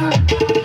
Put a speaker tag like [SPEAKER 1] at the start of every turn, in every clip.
[SPEAKER 1] Thank you.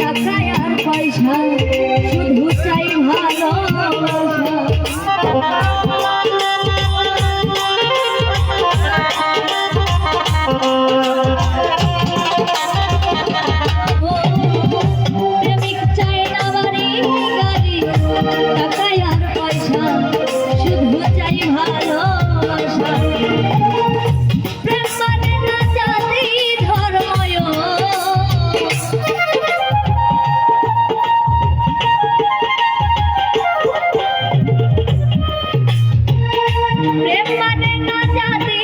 [SPEAKER 1] টাকা আর পয়সা শুধু চাই ভালোবাসা। ಎಮ್ಮನೆ ನೋ ಜಾತಿ